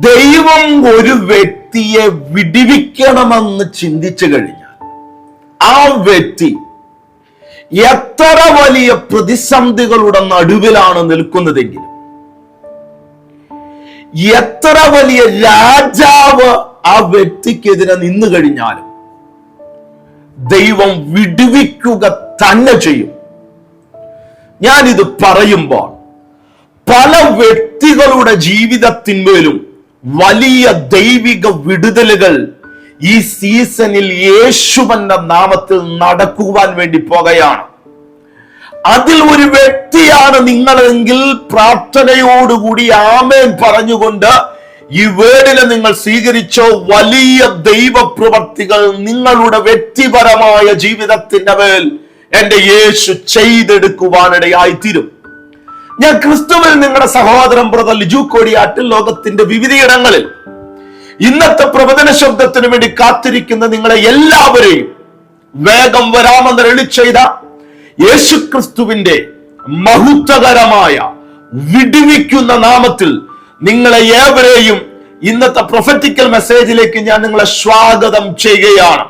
ദൈവം ഒരു വ്യക്തിയെ വിടിവിക്കണമെന്ന് ചിന്തിച്ചു കഴിഞ്ഞാൽ ആ വ്യക്തി എത്ര വലിയ പ്രതിസന്ധികളുടെ നടുവിലാണ് നിൽക്കുന്നതെങ്കിലും എത്ര വലിയ രാജാവ് ആ വ്യക്തിക്കെതിരെ നിന്നു കഴിഞ്ഞാലും ദൈവം വിടുവിക്കുക തന്നെ ചെയ്യും. ഞാനിത് പറയുമ്പോൾ പല വ്യക്തികളുടെ ജീവിതത്തിന്മേലും വലിയ ദൈവിക വിടുതലുകൾ ഈ സീസണിൽ യേശുവന്റെ നാമത്തിൽ നടക്കുവാൻ വേണ്ടി പോകുകയാണ്. അതിൽ ഒരു വ്യക്തിയാണ് നിങ്ങളെങ്കിൽ പ്രാർത്ഥനയോടുകൂടി ആമേൻ പറഞ്ഞുകൊണ്ട് ഈ വേർഡിനെ നിങ്ങൾ സ്വീകരിച്ചോ വലിയ ദൈവപ്രവർത്തികൾ നിങ്ങളുടെ വ്യക്തിപരമായ ജീവിതത്തിന്റെ മേൽ എന്റെ യേശു ചെയ്തെടുക്കുവാനിടയായിത്തീരും. ഞാൻ ക്രിസ്തുവിൽ നിങ്ങളുടെ സഹോദരൻ ബ്രദർ ലിജു കോടിയാട്ടിൽ ലോകത്തിന്റെ വിവിധയിടങ്ങളിൽ ഇന്നത്തെ പ്രവചന ശബ്ദത്തിനു വേണ്ടി കാത്തിരിക്കുന്ന നിങ്ങളെ എല്ലാവരെയും വേഗം വരാമെന്ന് എളി ചെയ്ത യേശു ക്രിസ്തുവിന്റെ മഹത്വകരമായ വിടുവിക്കുന്ന നാമത്തിൽ നിങ്ങളെ ഏവരെയും ഇന്നത്തെ പ്രൊഫറ്റിക്കൽ മെസ്സേജിലേക്ക് ഞാൻ നിങ്ങളെ സ്വാഗതം ചെയ്യുകയാണ്.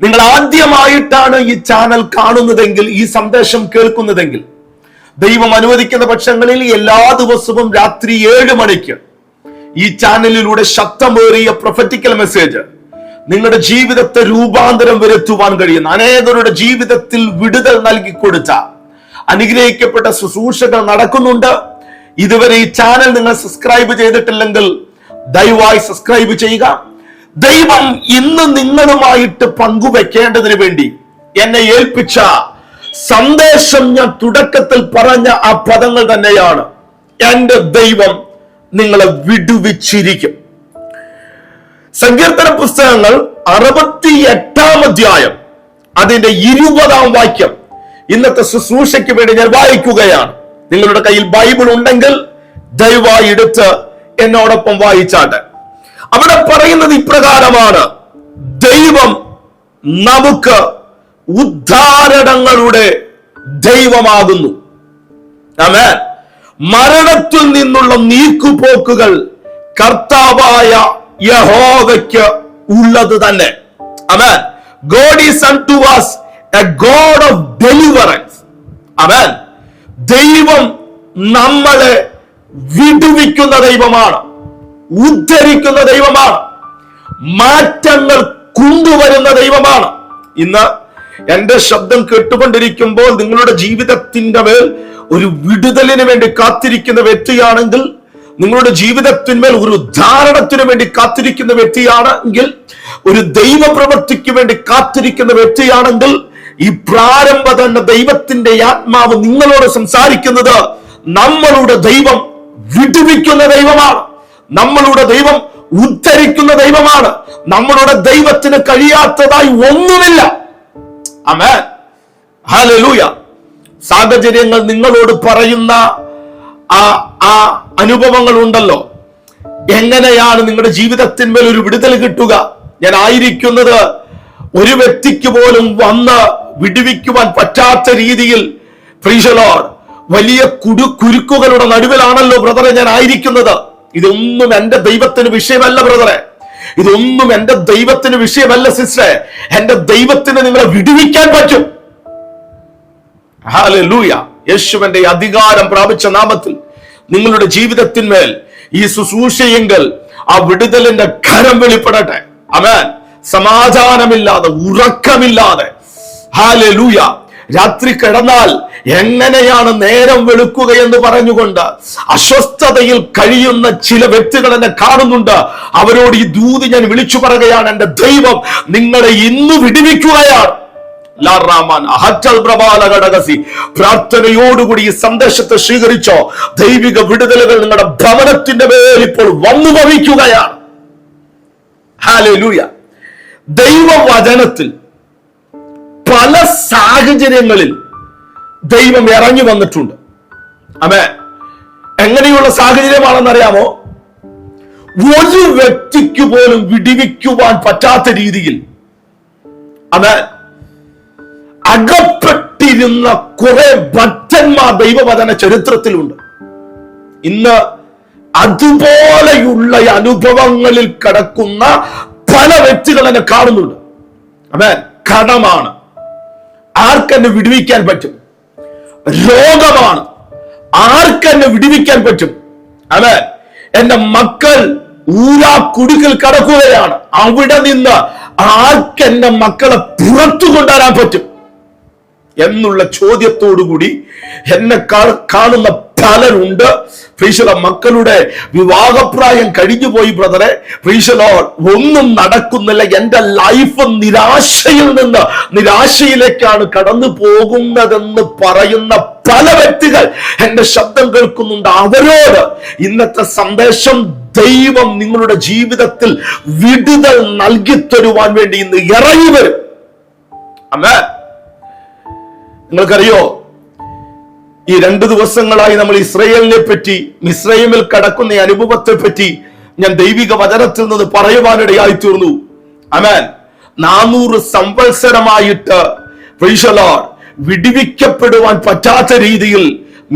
നിങ്ങൾ ആദ്യമായിട്ടാണ് ഈ ചാനൽ കാണുന്നതെങ്കിൽ ഈ സന്ദേശം കേൾക്കുന്നതെങ്കിൽ ദൈവം അനുവദിക്കുന്ന പക്ഷങ്ങളിൽ എല്ലാ ദിവസവും രാത്രി ഏഴ് മണിക്ക് ഈ ചാനലിലൂടെ ശക്തമേറിയ പ്രൊഫറ്റിക്കൽ മെസ്സേജ് നിങ്ങളുടെ ജീവിതത്തെ രൂപാന്തരം വരുത്തുവാൻ കഴിയുന്ന അനേകരുടെ ജീവിതത്തിൽ വിടുതൽ നൽകി കൊടുത്ത അനുഗ്രഹിക്കപ്പെട്ട ശുശ്രൂഷകൾ നടക്കുന്നുണ്ട്. ഇതുവരെ ഈ ചാനൽ നിങ്ങൾ സബ്സ്ക്രൈബ് ചെയ്തിട്ടില്ലെങ്കിൽ ദയവായി സബ്സ്ക്രൈബ് ചെയ്യുക. ദൈവം ഇന്ന് നിങ്ങളുമായിട്ട് പങ്കുവെക്കേണ്ടതിന് വേണ്ടി എന്നെ ഏൽപ്പിച്ച സന്ദേശം ഞാൻ തുടക്കത്തിൽ പറഞ്ഞ ആ പദങ്ങൾ തന്നെയാണ്. എന്റെ ദൈവം നിങ്ങളെ വിടുവിച്ചിരിക്കും. സങ്കീർത്തന പുസ്തകങ്ങൾ അറുപത്തി എട്ടാം അധ്യായം അതിന്റെ ഇരുപതാം വാക്യം ഇന്നത്തെ ശുശ്രൂഷയ്ക്ക് വേണ്ടി ഞാൻ വായിക്കുകയാണ്. നിങ്ങളുടെ കയ്യിൽ ബൈബിൾ ഉണ്ടെങ്കിൽ ദയവായി എടുത്ത് എന്നോടൊപ്പം വായിച്ചാട്ടെ. അവിടെ പറയുന്നത് ഇപ്രകാരമാണ് ദൈവം നമുക്ക് ഉദ്ധാരണങ്ങളുടെ ദൈവമാകുന്നു. ആമേൻ. മരണത്തിൽ നിന്നുള്ള നീക്കുപോക്കുകൾ കർത്താവായ യഹോവയ്ക്ക് ഉള്ളത് തന്നെ. Amen God is to was a God of deliverance amen ദൈവം നമ്മളെ വിടുവിക്കുന്ന ദൈവമാണ്. ഉദ്ധരിക്കുന്ന ദൈവമാണ്. മാറ്റങ്ങൾ കൊണ്ടുവരുന്ന ദൈവമാണ്. ഇന്ന് എന്റെ ശബ്ദം കേട്ടുകൊണ്ടിരിക്കുമ്പോൾ നിങ്ങളുടെ ജീവിതത്തിന്റെ മേൽ ഒരു വിടുതലിന് വേണ്ടി കാത്തിരിക്കുന്ന വ്യക്തിയാണെങ്കിൽ നിങ്ങളുടെ ജീവിതത്തിന്മേൽ ഒരു ഉദ്ധാരണത്തിന് വേണ്ടി കാത്തിരിക്കുന്ന വ്യക്തിയാണെങ്കിൽ ഒരു ദൈവപ്രവൃത്തിക്ക് വേണ്ടി കാത്തിരിക്കുന്ന വ്യക്തിയാണെങ്കിൽ ഈ പ്രാരംഭ തന്നെ ദൈവത്തിന്റെ ആത്മാവ് നിങ്ങളോട് സംസാരിക്കുന്നത് നമ്മളുടെ ദൈവം വിടുവിക്കുന്ന ദൈവമാണ്. നമ്മളുടെ ദൈവം ഉദ്ധരിക്കുന്ന ദൈവമാണ്. നമ്മളുടെ ദൈവത്തിന് കഴിയാത്തതായി ഒന്നുമില്ല. Amen hallelujah. സാഹചര്യങ്ങൾ നിങ്ങളോട് പറയുന്ന ആ ആ അനുഭവങ്ങൾ ഉണ്ടല്ലോ എങ്ങനെയാണ് നിങ്ങളുടെ ജീവിതത്തിന്മേൽ ഒരു വിടുതൽ കിട്ടുക? ഞാൻ ആയിരിക്കുന്നത് ഒരു വ്യക്തിക്ക് പോലും വന്ന് വിടുവിക്കുവാൻ പറ്റാത്ത രീതിയിൽ. പ്രീഷലോഡ് വലിയ കുടു കുരുക്കുകളുടെ നടുവിലാണല്ലോ ബ്രദറെ ഞാൻ ആയിരിക്കുന്നത്. ഇതൊന്നും എന്റെ ദൈവത്തിന് വിഷയമല്ല ബ്രദറെ. ഇതൊന്നും എന്റെ ദൈവത്തിന് വിഷയമല്ല സിസ്റ്ററെ. എന്റെ ദൈവത്തിന് നിങ്ങളെ വിടുവിക്കാൻ പറ്റും. ഹാലൂയ യേശുവിന്റെ അധികാരം പ്രാപിച്ച നാമത്തിൽ നിങ്ങളുടെ ജീവിതത്തിന്മേൽ ഈ ശുശ്രൂഷയെങ്കിൽ ആ വിടുതലിന്റെ ഖരം വെളിപ്പെടട്ടെ. അമേൻ സമാധാനമില്ലാതെ ഉറക്കമില്ലാതെ. ഹാലൂയ രാത്രി കിടന്നാൽ എങ്ങനെയാണ് നേരം വെളുക്കുക എന്ന് പറഞ്ഞുകൊണ്ട് അസ്വസ്ഥതയിൽ കഴിയുന്ന ചില വ്യക്തികൾ എന്നെ കാണുന്നുണ്ട്. അവരോട് ഈ ദൂതി ഞാൻ വിളിച്ചു പറയുകയാണ് എന്റെ ദൈവം നിങ്ങളെ ഇന്ന് വിടുവിക്കുകയാണ്. പ്രാർത്ഥനയോടുകൂടി ഈ സന്ദേശത്തെ സ്വീകരിച്ചോ? ദൈവിക വിടുതലുകൾ നിങ്ങളുടെ ഭവനത്തിന്റെ മേൽ ഇപ്പോൾ വന്നു ഭവിക്കുകയാണ്. ഹാലൂയ ദൈവവചനത്തിൽ പല സാഹചര്യങ്ങളിൽ ദൈവം ഇറങ്ങി വന്നിട്ടുണ്ട്. അമേ എങ്ങനെയുള്ള സാഹചര്യമാണെന്ന് അറിയാമോ ഒരു വ്യക്തിക്ക് പോലും വിടിവിക്കുവാൻ പറ്റാത്ത രീതിയിൽ. അമേ അകപ്പെട്ടിരുന്ന കുറെ ഭക്തന്മാർ ദൈവവചന ചരിത്രത്തിലുണ്ട്. ഇന്ന് അതുപോലെയുള്ള അനുഭവങ്ങളിൽ കിടക്കുന്ന പല വ്യക്തികൾ എന്നെ കാണുന്നുണ്ട്. അതെ കടമാണ്. ആർക്കെന്നെ വിടുവിക്കാൻ പറ്റും? രോഗമാണ്. ആർക്കെന്നെ വിടുവിക്കാൻ പറ്റും? അതെ എന്റെ മക്കൾ ഊരാ കുടുക്കിൽ കടക്കുകയാണ്. അവിടെ നിന്ന് ആർക്കെന്റെ മക്കളെ പുറത്തു കൊണ്ടുവരാൻ പറ്റും? എന്നുള്ള ചോദ്യത്തോടുകൂടി എന്നെ കാണുന്ന പലരുണ്ട് ഫ്രീശല മക്കളുടെ വിവാഹപ്രായം കഴിഞ്ഞു പോയി ബ്രദറെ പ്രീശലോ ഒന്നും നടക്കുന്നില്ല. എന്റെ ലൈഫ് നിരാശയിൽ നിന്ന് നിരാശയിലേക്കാണ് കടന്നു പോകുന്നതെന്ന് പറയുന്ന പല വ്യക്തികൾ എന്റെ ശബ്ദം കേൾക്കുന്നുണ്ട്. അവരോട് ഇന്നത്തെ സന്ദേശം ദൈവം നിങ്ങളുടെ ജീവിതത്തിൽ വിടുതൽ നൽകി തരുവാൻ വേണ്ടി ഇന്ന് ഇറങ്ങി വരും. അമ്മേ നിങ്ങൾക്കറിയോ? ഈ രണ്ട് ദിവസങ്ങളായി നമ്മൾ ഇസ്രയേലിനെ പറ്റി മിസ്രൈമിൽ കടക്കുന്ന അനുഭവത്തെ പറ്റി ഞാൻ ദൈവിക വചനത്തിൽ നിന്ന് പറയുവാനിടയായി തീർന്നു. അമേൻ നാനൂറ് സംവത്സരമായിട്ട് വിടിവിക്കപ്പെടുവാൻ പറ്റാത്ത രീതിയിൽ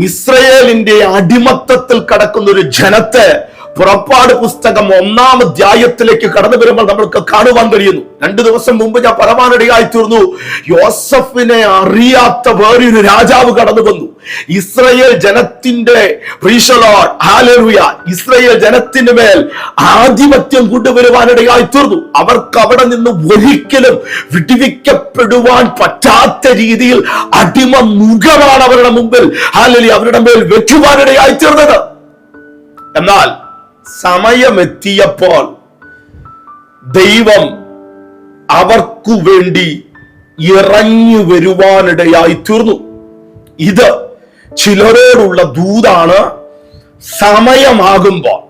ഇസ്രയേലിന്റെ അടിമത്തത്തിൽ കടക്കുന്ന ഒരു ജനത്തെ പുറപ്പാട് പുസ്തകം ഒന്നാം അധ്യായത്തിലേക്ക് കടന്നു വരുമ്പോൾ നമ്മൾക്ക് കാണുവാൻ കഴിയുന്നു. രണ്ടു ദിവസം മുമ്പ് ഞാൻ പരമാനടിയായി തീർന്നു യോസഫിനെ അറിയാത്ത വേറൊരു രാജാവ് കടന്നു വന്നു. ഇസ്രയേൽ ജനത്തിന്റെ ഇസ്രയേൽ ജനത്തിന് മേൽ ആധിപത്യം കൊണ്ടുവരുവാനിടയായി തീർന്നു അവർക്ക് അവിടെ നിന്ന് ഒരിക്കലും വിടിവിക്കപ്പെടുവാൻ പറ്റാത്ത രീതിയിൽ അടിമ മുഖമാണ് അവരുടെ മുമ്പിൽ. ഹാലലി അവരുടെ മേൽ വെക്കുവാനിടയായി തീർന്നത് എന്നാൽ സമയമെത്തിയപ്പോൾ ദൈവം അവർക്കു വേണ്ടി ഇറങ്ങി വരുവാനിടയായി തീർന്നു. ഇത് ചിലരോടുള്ള ദൂതാണ് സമയമാകുമ്പോൾ.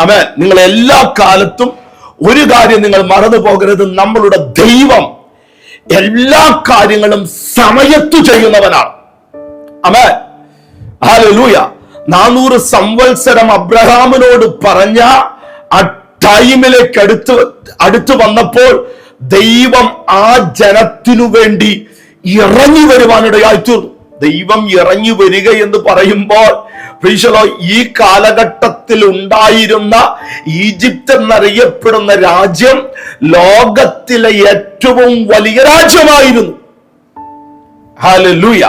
അവൻ നിങ്ങൾ എല്ലാ കാലത്തും ഒരു കാര്യം നിങ്ങൾ മറന്നു പോകരുത്. നമ്മളുടെ ദൈവം എല്ലാ കാര്യങ്ങളും സമയത്തു ചെയ്യുന്നവനാണ്. അവൻ ഹാലൂയ നാനൂറ് സംവത്സരം അബ്രഹാമിനോട് പറഞ്ഞ ആ ടൈമിലേക്ക് അടുത്ത് അടുത്തു വന്നപ്പോൾ ദൈവം ആ ജനത്തിനു വേണ്ടി ഇറങ്ങി വരുവാനിടയായി തീർന്നു. ദൈവം ഇറങ്ങി വരിക എന്ന് പറയുമ്പോൾ ഈ കാലഘട്ടത്തിൽ ഉണ്ടായിരുന്ന ഈജിപ്ത് എന്നറിയപ്പെടുന്ന രാജ്യം ലോകത്തിലെ ഏറ്റവും വലിയ രാജ്യമായിരുന്നു. ഹാലൂയ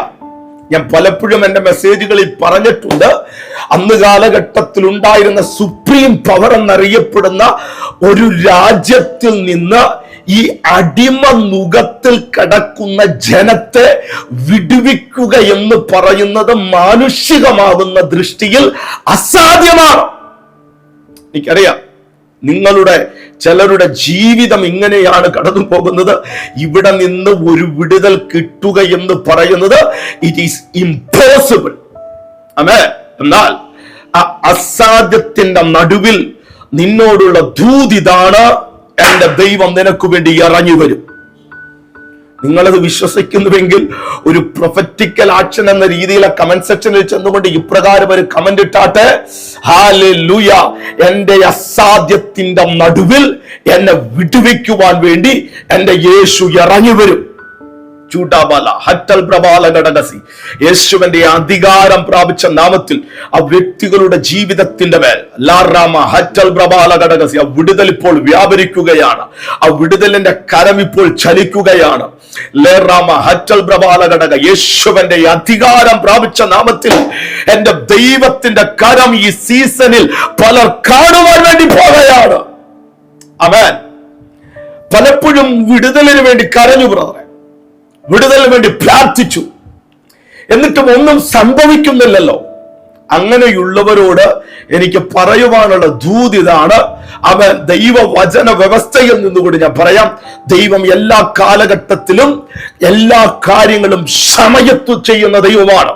ഞാൻ പലപ്പോഴും എന്റെ മെസ്സേജുകളിൽ പറഞ്ഞിട്ടുണ്ട്. അന്ന് കാലഘട്ടത്തിൽ ഉണ്ടായിരുന്ന സുപ്രീം പവർ എന്നറിയപ്പെടുന്ന ഒരു രാജ്യത്തിൽ നിന്ന് ഈ അടിമ നുഖത്തിൽ കിടക്കുന്ന ജനത്തെ വിടുവിക്കുക എന്ന് പറയുന്നത് മാനുഷികമാവുന്ന ദൃഷ്ടിയിൽ അസാധ്യമാണ്. എനിക്കറിയാം നിങ്ങളുടെ ചിലരുടെ ജീവിതം ഇങ്ങനെയാണ് കടന്നു പോകുന്നത് ഇവിടെ നിന്ന് ഒരു വിടുതൽ കിട്ടുക എന്ന് പറയുന്നത് ഇറ്റ് ഈസ് ഇംപോസിബിൾ അമേ എന്നാൽ ആ അസാധ്യത്തിന്റെ നടുവിൽ നിന്നോടുള്ള ദൂതിതാണ് എന്റെ ദൈവം നിനക്ക് വേണ്ടി ഇറങ്ങി വരും നിങ്ങളത് വിശ്വസിക്കുന്നുവെങ്കിൽ ഒരു പ്രൊഫറ്റിക്കൽ ആക്ഷൻ എന്ന രീതിയിലെ കമന്റ് സെക്ഷനിൽ ചെന്നുകൊണ്ട് ഇപ്രകാരം ഒരു കമന്റ് ഇട്ടാട്ടെ ലൂയ എന്റെ അസാധ്യത്തിന്റെ നടുവിൽ എന്നെ വിടുവിക്കുവാൻ വേണ്ടി എന്റെ യേശു ഇറങ്ങി വരും യേശുവിന്റെ അധികാരം പ്രാപിച്ച നാമത്തിൽ ആ വ്യക്തികളുടെ ജീവിതത്തിന്റെ മേൽ ലാറാമ ഹറ്റൽ പ്രബാല ഘടകസി ആ വിടുതൽ ഇപ്പോൾ വ്യാപരിക്കുകയാണ്. ആ വിടുതലിന്റെ കരം ഇപ്പോൾ ചലിക്കുകയാണ്. ലേറാമ ഹറ്റൽ പ്രബാല ഘടക യേശുവിന്റെ അധികാരം പ്രാപിച്ച നാമത്തിൽ എന്റെ ദൈവത്തിന്റെ കരം ഈ സീസണിൽ പലർ കാണുവാൻ വേണ്ടി പോകുകയാണ് അവൻ പലപ്പോഴും വിടുതലിന് വേണ്ടി കരഞ്ഞു ബ്രദറെ. വിടുതലിന് വേണ്ടി പ്രാർത്ഥിച്ചു. എന്നിട്ടും ഒന്നും സംഭവിക്കുന്നില്ലല്ലോ. അങ്ങനെയുള്ളവരോട് എനിക്ക് പറയുവാനുള്ള ദൂതിതാണ് അവൻ ദൈവവചന വ്യവസ്ഥയിൽ നിന്നുകൂടി ഞാൻ പറയാം. ദൈവം എല്ലാ കാലഘട്ടത്തിലും എല്ലാ കാര്യങ്ങളും സമയത്തു ചെയ്യുന്ന ദൈവമാണ്.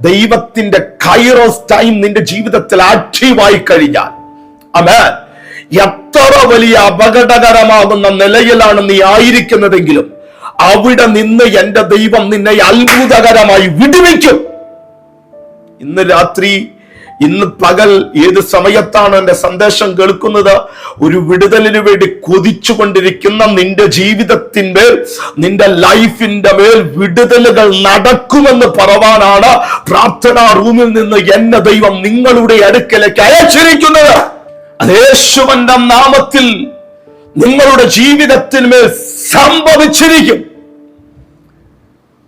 ദൈവത്തിന്റെ കൈറോസ് ടൈം നിന്റെ ജീവിതത്തിൽ ആക്റ്റീവായി കഴിഞ്ഞാൽ. അവൻ എത്ര വലിയ അപകടകരമാകുന്ന നിലയിലാണ് നീ ആയിരിക്കുന്നതെങ്കിലും അവിടെ നിന്ന് എന്റെ ദൈവം നിന്നെ അത്ഭുതകരമായി വിടുവിക്കും. ഇന്ന് രാത്രി ഇന്ന് പകൽ ഏത് സമയത്താണ് എന്റെ സന്ദേശം കേൾക്കുന്നത്? ഒരു വിടുതലിന് വേണ്ടി കൊതിച്ചുകൊണ്ടിരിക്കുന്ന നിന്റെ ജീവിതത്തിന്റെ നിന്റെ ലൈഫിന്റെ മേൽ വിടുതലുകൾ നടക്കുമെന്ന് പറവാനാണ് പ്രാർത്ഥനാ റൂമിൽ നിന്ന് എന്നെ ദൈവം നിങ്ങളുടെ അടുക്കലേക്ക് അയച്ചിരിക്കുന്നത്. അതേശുവന്റെ നാമത്തിൽ നിങ്ങളുടെ ജീവിതത്തിന്മേൽ സംഭവിച്ചിരിക്കും.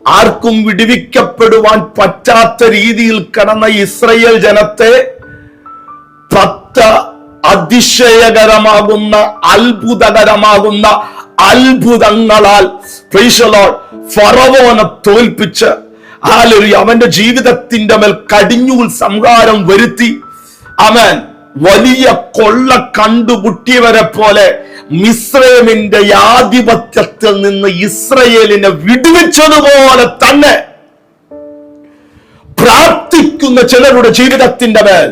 ആർക്കും വിടുവിക്കപ്പെടുവാൻ പറ്റാത്ത രീതിയിൽ കടന്ന ഇസ്രയേൽ ജനത്തെ പത്ത് അതിശയകരമാകുന്ന അത്ഭുതകരമാകുന്ന അത്ഭുതങ്ങളാൽ ഫറവോനെ തോൽപ്പിച്ച് ആലൊരു അവന്റെ ജീവിതത്തിന്റെ മേൽ കടിഞ്ഞൂൽ സംഹാരം വരുത്തി. അവൻ വലിയ കൊള്ള കണ്ടുമുട്ടിയവരെ പോലെ മിശ്രമിന്റെ ആധിപത്യത്തിൽ നിന്ന് ഇസ്രയേലിനെ വിടുവിച്ചതുപോലെ തന്നെ പ്രാർത്ഥിക്കുന്ന ചിലരുടെ ജീവിതത്തിന്റെ മേൽ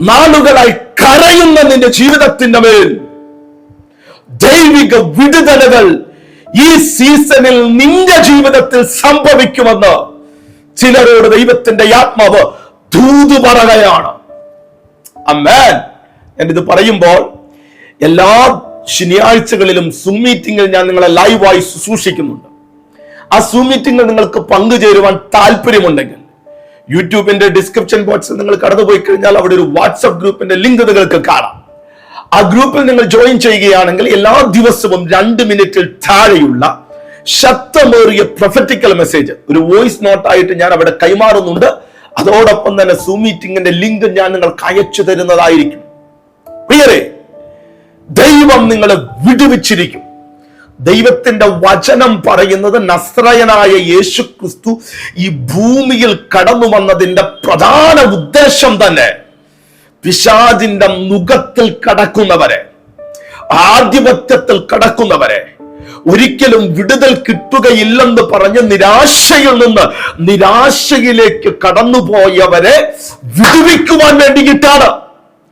നാളുകളായി കരയുന്ന നിന്റെ ജീവിതത്തിന്റെ മേൽ ദൈവിക വിടുതലുകൾ ഈ സീസണിൽ നിന്റെ ജീവിതത്തിൽ സംഭവിക്കുമെന്ന് ചിലരോട് ദൈവത്തിന്റെ ആത്മാവ് ദൂതു പറയുകയാണ് അമ്മേൻ എന്നിത് പറയുമ്പോൾ എല്ലാ ശനിയാഴ്ചകളിലും സൂം മീറ്റിംഗിൽ ഞാൻ നിങ്ങളെ ലൈവായി സൂക്ഷിക്കുന്നുണ്ട് ആ സൂം മീറ്റിംഗിൽ നിങ്ങൾക്ക് പങ്കുചേരുവാൻ താല്പര്യമുണ്ടെങ്കിൽ യൂട്യൂബിന്റെ ഡിസ്ക്രിപ്ഷൻ ബോക്സിൽ നിങ്ങൾ കടന്നുപോയി കഴിഞ്ഞാൽ അവിടെ ഒരു വാട്സ്ആപ്പ് ഗ്രൂപ്പിന്റെ ലിങ്ക് നിങ്ങൾക്ക് കാണാം. ആ ഗ്രൂപ്പിൽ നിങ്ങൾ ജോയിൻ ചെയ്യുകയാണെങ്കിൽ എല്ലാ ദിവസവും രണ്ട് മിനിറ്റിൽ താഴെയുള്ള ശക്തമേറിയ പ്രൊഫറ്റിക്കൽ മെസ്സേജ് ഒരു വോയിസ് നോട്ടായിട്ട് ഞാൻ അവിടെ കൈമാറുന്നുണ്ട്. അതോടൊപ്പം തന്നെ സൂം മീറ്റിംഗിന്റെ ലിങ്ക് ഞാൻ നിങ്ങൾക്ക് അയച്ചു തരുന്നതായിരിക്കും. പ്രിയരെ ദൈവം നിങ്ങളെ വിടുവിച്ചിരിക്കും. ദൈവത്തിന്റെ വചനം പറയുന്നത് നസ്രയനായ യേശു ക്രിസ്തു ഈ ഭൂമിയിൽ കടന്നു വന്നതിന്റെ പ്രധാന ഉദ്ദേശം തന്നെ പിശാജിന്റെ മുഖത്തിൽ കടക്കുന്നവരെ ആധിപത്യത്തിൽ കടക്കുന്നവരെ ഒരിക്കലും വിടുതൽ കിട്ടുകയില്ലെന്ന് പറഞ്ഞ് നിരാശയിൽ നിന്ന് നിരാശയിലേക്ക് കടന്നുപോയവരെ വിടുവിക്കുവാൻ വേണ്ടിയിട്ടാണ്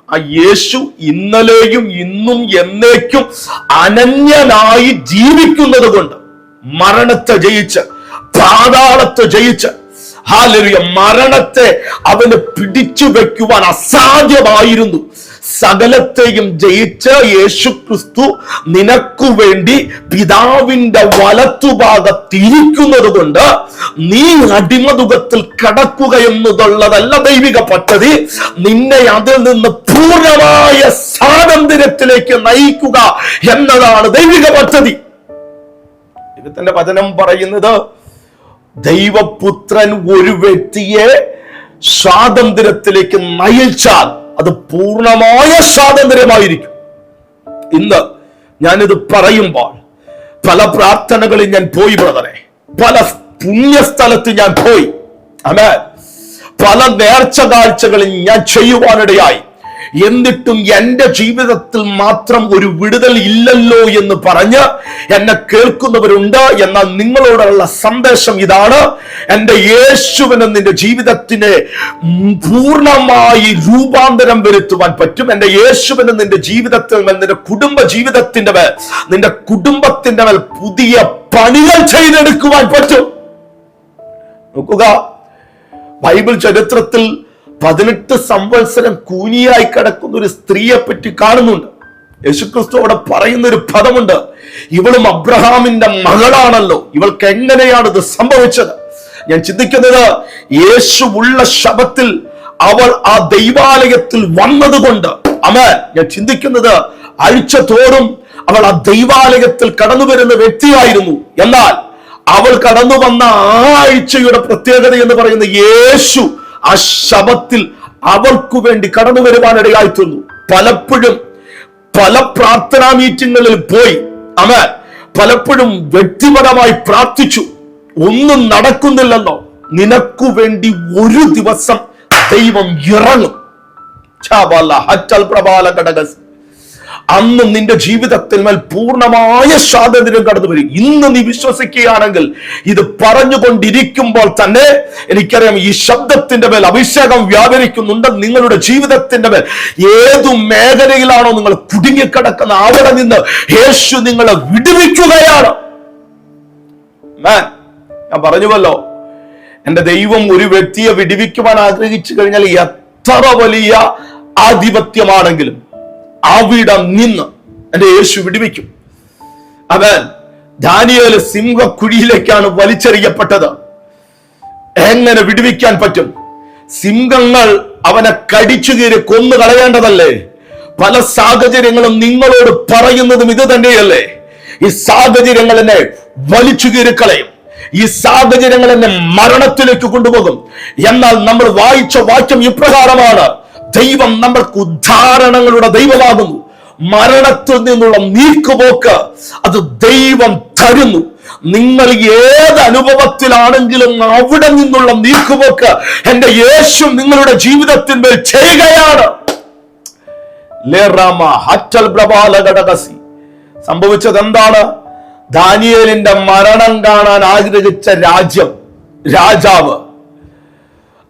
ആ യേശു ഇന്നലെയും ഇന്നും എന്നേക്കും അനന്യനായി ജീവിക്കുന്നത് കൊണ്ട് മരണത്തെ ജയിച്ച് പാതാളത്തെ ജയിച്ച് ഹാലരിയ മരണത്തെ അവന് പിടിച്ചു വെക്കുവാൻ അസാധ്യമായിരുന്നു. സകലത്തെയും ജയിച്ച യേശു ക്രിസ്തു നിനക്കു വേണ്ടി പിതാവിന്റെ വലത്തുഭാഗത്തിരിക്കുന്നത് കൊണ്ട് നീ അടിമതുഖത്തിൽ കടക്കുക എന്നതുള്ളതല്ല ദൈവിക പദ്ധതി. നിന്നെ അതിൽ നിന്ന് പൂർണമായ സ്വാതന്ത്ര്യത്തിലേക്ക് നയിക്കുക എന്നതാണ് ദൈവിക പദ്ധതി. ദൈവത്തിന്റെ വചനം പറയുന്നത് ദൈവപുത്രൻ ഒരു വ്യക്തിയെ സ്വാതന്ത്ര്യത്തിലേക്ക് നയിച്ചാൽ അത് പൂർണമായ സ്വാതന്ത്ര്യമായിരിക്കും. ഇന്ന് ഞാനിത് പറയുമ്പോൾ പല പ്രാർത്ഥനകളിൽ ഞാൻ പോയി ബ്രദറെ. പല പുണ്യസ്ഥലത്ത് ഞാൻ പോയി. അമേ പല നേർച്ച കാഴ്ചകളിൽ ഞാൻ ചെയ്യുവാനിടയായി. എന്നിട്ടും എന്റെ ജീവിതത്തിൽ മാത്രം ഒരു വിടുതൽ ഇല്ലല്ലോ എന്ന് പറഞ്ഞ് എന്നെ കേൾക്കുന്നവരുണ്ട് എന്നാൽ നിങ്ങളോടുള്ള സന്ദേശം ഇതാണ്. എന്റെ യേശുവിന് നിന്റെ ജീവിതത്തിനെ പൂർണമായി രൂപാന്തരം വരുത്തുവാൻ പറ്റും. എന്റെ യേശുവിന് നിന്റെ ജീവിതത്തിൽ നിന്റെ കുടുംബ ജീവിതത്തിന്റെ മേൽ നിന്റെ കുടുംബത്തിന്റെ മേൽ പുതിയ പണികൾ ചെയ്തെടുക്കുവാൻ പറ്റും. നോക്കുക ബൈബിൾ ചരിത്രത്തിൽ പതിനെട്ട് സംവത്സരം കൂനിയായി കിടക്കുന്ന ഒരു സ്ത്രീയെ പറ്റി കാണുന്നുണ്ട്. യേശുക്രിസ്തു അവിടെ പറയുന്ന ഒരു പദമുണ്ട് ഇവളും അബ്രഹാമിന്റെ മകളാണല്ലോ. ഇവൾക്ക് എങ്ങനെയാണ് ഇത് സംഭവിച്ചത്? ഞാൻ ചിന്തിക്കുന്നത് യേശു ഉള്ള ശബത്തിൽ അവൾ ആ ദൈവാലയത്തിൽ വന്നതുകൊണ്ട്. അമ ഞാൻ ചിന്തിക്കുന്നത് അഴിച്ച തോറും അവൾ ആ ദൈവാലയത്തിൽ കടന്നു വരുന്ന വ്യക്തിയായിരുന്നു. എന്നാൽ അവൾ കടന്നു വന്ന ആ ആഴ്ചയുടെ പ്രത്യേകത എന്ന് പറയുന്ന യേശു ആ ശബത്തിൽ അവർക്കു വേണ്ടി കടന്നു വരുവാനിടയായി തീർന്നു. പലപ്പോഴും പല പ്രാർത്ഥനാ മീറ്റിങ്ങുകളിൽ പോയി അമ പലപ്പോഴും വ്യക്തിപരമായി പ്രാർത്ഥിച്ചു. ഒന്നും നടക്കുന്നില്ലെന്നോ നിനക്കു വേണ്ടി ഒരു ദിവസം ദൈവം ഇറങ്ങും. പ്രബാല ഘടകസ് അന്ന് നിന്റെ ജീവിതത്തിൽ മേൽ പൂർണമായ സ്വാതന്ത്ര്യം കടന്നു വരും. ഇന്ന് നീ വിശ്വസിക്കുകയാണെങ്കിൽ ഇത് പറഞ്ഞുകൊണ്ടിരിക്കുമ്പോൾ തന്നെ എനിക്കറിയാം ഈ ശബ്ദത്തിന്റെ മേൽ അഭിഷേകം വ്യാപരിക്കുന്നുണ്ട്. നിങ്ങളുടെ ജീവിതത്തിന്റെ മേൽ ഏതു മേഖലയിലാണോ നിങ്ങൾ കുടുങ്ങിക്കിടക്കുന്ന അവിടെ നിന്ന് യേശു നിങ്ങളെ വിടുവിക്കുകയാണ്. ഞാൻ പറഞ്ഞുവല്ലോ എന്റെ ദൈവം ഒരു വ്യക്തിയെ വിടുവിക്കുവാൻ ആഗ്രഹിച്ചു കഴിഞ്ഞാൽ എത്ര വലിയ ആധിപത്യമാണെങ്കിലും അവിടെ നിന്ന് എന്റെ യേശു വിടുവിക്കും. അവൻ ദാനിയേൽ സിംഹക്കുഴിയിലേക്കാണ് വലിച്ചെറിയപ്പെട്ടത്. എങ്ങനെ വിടുവിക്കാൻ പറ്റും? സിംഹങ്ങൾ അവനെ കടിച്ചു കീറി കൊന്നു കളയേണ്ടതല്ലേ? പല സാഹചര്യങ്ങളും നിങ്ങളോട് പറയുന്നതും ഇത് തന്നെയല്ലേ? ഈ സാഹചര്യങ്ങൾ എന്നെ വലിച്ചു കീറിക്കളയും ഈ സാഹചര്യങ്ങൾ എന്നെ മരണത്തിലേക്ക് കൊണ്ടുപോകും. എന്നാൽ നമ്മൾ വായിച്ച വാക്യം ഇപ്രകാരമാണ്. ദൈവം നമ്മൾക്ക് ഉദ്ധാരണങ്ങളുടെ ദൈവമാകുന്നു. മരണത്തിൽ നിന്നുള്ള നീക്കുപോക്ക് അത് ദൈവം തരുന്നു. നിങ്ങൾ ഏത് അനുഭവത്തിലാണെങ്കിലും അവിടെ നിന്നുള്ള നീക്കുപോക്ക് എന്റെ യേശു നിങ്ങളുടെ ജീവിതത്തിന്മേൽ ചെയ്യുകയാണ്. സംഭവിച്ചത് എന്താണ് ദാനിയേലിന്റെ മരണം കാണാൻ ആഗ്രഹിച്ച രാജ്യം രാജാവ്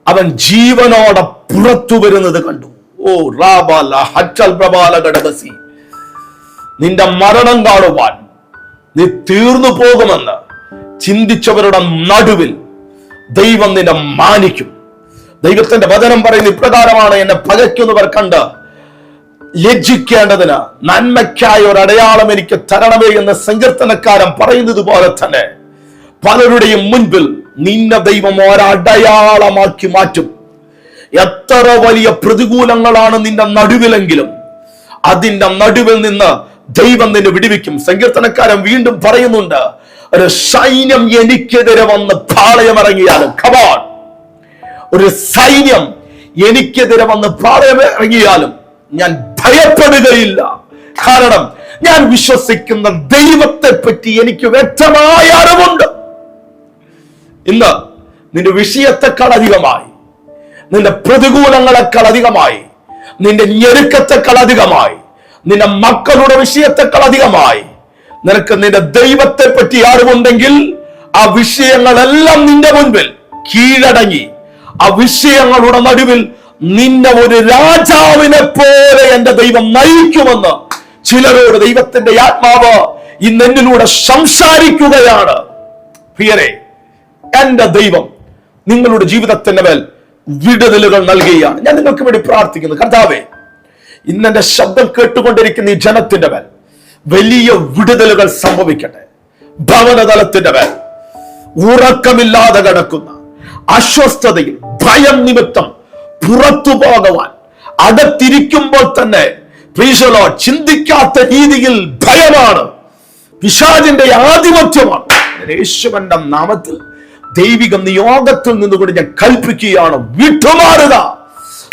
അവൻ ജീവനോടെ പുറത്തു വരുന്നത് കണ്ടു. ഓ റാബാല പ്രബാല നിന്റെ മരണം കാണുവാൻ നീ തീർന്നു പോകുമെന്ന് ചിന്തിച്ചവരുടെ നടുവിൽ ദൈവം നിന്നെ മാനിക്കും. ദൈവത്തിന്റെ വചനം പറയുന്ന ഇപ്രകാരമാണ് എന്നെ പകയ്ക്കുന്നവർ കണ്ട് ലജ്ജിക്കേണ്ടതിന് നന്മയ്ക്കായ ഒരു അടയാളം എനിക്ക് തരണമേ എന്ന് സങ്കീർത്തനക്കാരൻ പറയുന്നത് പോലെ തന്നെ പലരുടെയും മുൻപിൽ നിന്നെ ദൈവം ഒരടയാളമാക്കി മാറ്റും. എത്ര വലിയ പ്രതികൂലങ്ങളാണ് നിന്റെ നടുവിലെങ്കിലും. അതിന്റെ നടുവിൽ നിന്ന് ദൈവം നിന്നെ വിടിവിക്കും. സങ്കീർത്തനക്കാരൻ വീണ്ടും പറയുന്നുണ്ട് ഒരു സൈന്യം എനിക്കെതിരെ വന്ന് പാളയമിറങ്ങിയാലും കമാൺ ഒരു സൈന്യം എനിക്കെതിരെ വന്ന് പാളയമിറങ്ങിയാലും ഞാൻ ഭയപ്പെടുകയില്ല. കാരണം ഞാൻ വിശ്വസിക്കുന്ന ദൈവത്തെ പറ്റി എനിക്ക് വ്യക്തമായ അറിവുണ്ട്. ഇന്ന് നിന്റെ വിഷയത്തെക്കാൾ അധികമായി നിന്റെ പ്രതികൂലങ്ങളെക്കാൾ അധികമായി നിന്റെ ഞെരുക്കത്തെക്കാൾ അധികമായി നിന്റെ മക്കളുടെ വിഷയത്തെക്കാൾ അധികമായി നിനക്ക് നിന്റെ ദൈവത്തെ പറ്റി അറിവുണ്ടെങ്കിൽ ആ വിഷയങ്ങളെല്ലാം നിന്റെ മുൻപിൽ കീഴടങ്ങി ആ വിഷയങ്ങളുടെ നടുവിൽ നിന്നെ ഒരു രാജാവിനെ പോലെ എന്റെ ദൈവം നയിക്കുമെന്ന് ചിലരോട് ദൈവത്തിന്റെ ആത്മാവ് ഇന്ന് എന്നിലൂടെ സംസാരിക്കുകയാണ്. പ്രിയരെ എന്റെ ദൈവം നിങ്ങളുടെ ജീവിതത്തിന്റെ മേൽ വിടുതലുകൾ നൽകുകയാണ് ഞാൻ നിങ്ങൾക്ക് വേണ്ടി പ്രാർത്ഥിക്കുന്നു. കർത്താവേ ഇന്നെന്റെ ശബ്ദം കേട്ടുകൊണ്ടിരിക്കുന്ന ഈ ജനത്തിന്റെ മേൽ വലിയ വിടുതലുകൾ സംഭവിക്കട്ടെ. ഭവനതലത്തിന്റെ മേൽ ഉറക്കമില്ലാതെ കിടക്കുന്ന അസ്വസ്ഥതയിൽ ഭയം നിമിത്തം പുറത്തു പോകുവാൻ അകത്തിരിക്കുമ്പോൾ തന്നെ പ്രീശലോ ചിന്തിക്കാത്ത രീതിയിൽ ഭയമാണ് പിശാചിന്റെ ആധിപത്യമാണ്. യേശുവന്റെ നാമത്തിൽ ദൈവിക നിയോഗത്തിൽ നിന്നുകൊണ്ട് ഞാൻ കൽപ്പിക്കുകയാണ്. വിട്ടുമാറുക.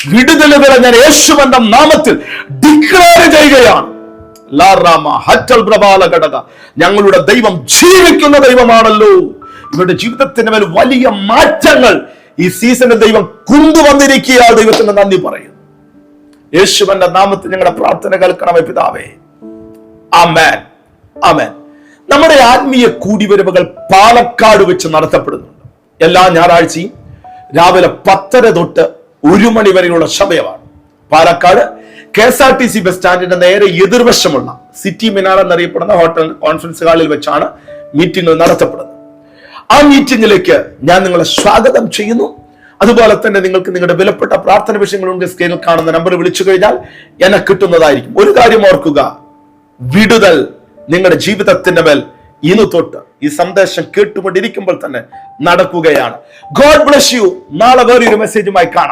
വിടുതലുകളെ ഞാൻ യേശുവന്റെ നാമത്തിൽ ഡിക്ലെയർ ചെയ്യുകയാണ്. ഞങ്ങളുടെ ദൈവം ജീവിക്കുന്ന ദൈവമാണല്ലോ. ഇവരുടെ ജീവിതത്തിന് മേൽ വലിയ മാറ്റങ്ങൾ ഈ സീസണിൽ ദൈവം കൊണ്ടുവന്നിരിക്കുക ദൈവത്തിന് നന്ദി പറയുന്നു. യേശുവന്റെ നാമത്തിൽ ഞങ്ങളുടെ പ്രാർത്ഥന കേൾക്കണമേ പിതാവേ. ആമേൻ. ആമേൻ. നമ്മുടെ ആത്മീയ കൂടിവരവുകൾ പാലക്കാട് വെച്ച് നടത്തപ്പെടുന്നുണ്ട്. എല്ലാ ഞായറാഴ്ചയും രാവിലെ പത്തര തൊട്ട് ഒരു മണി വരെയുള്ള സമയമാണ് Palakkad K S R T C bus സ്റ്റാൻഡിന്റെ നേരെ എതിർവശമുള്ള സിറ്റി മിനാർ എന്നറിയപ്പെടുന്ന ഹോട്ടൽ കോൺഫറൻസ് ഹാളിൽ വെച്ചാണ് മീറ്റിംഗ് നടത്തപ്പെടുന്നത്. ആ മീറ്റിംഗിലേക്ക് ഞാൻ നിങ്ങളെ സ്വാഗതം ചെയ്യുന്നു. അതുപോലെ തന്നെ നിങ്ങൾക്ക് നിങ്ങളുടെ വിലപ്പെട്ട പ്രാർത്ഥന വിഷയങ്ങളുണ്ട് സ്ക്രീനിൽ കാണുന്ന നമ്പർ വിളിച്ചു കഴിഞ്ഞാൽ എന്നെ കിട്ടുന്നതായിരിക്കും. ഒരു കാര്യം ഓർക്കുക വിടുതൽ നിങ്ങളുടെ ജീവിതത്തിന്റെ മേൽ ഇന്ന് തൊട്ട് ഈ സന്ദേശം കേട്ടുകൊണ്ടിരിക്കുമ്പോൾ തന്നെ നടക്കുകയാണ്. ഗോഡ് ബ്ലസ് യു നാളെ വേറൊരു മെസ്സേജുമായി കാണാം.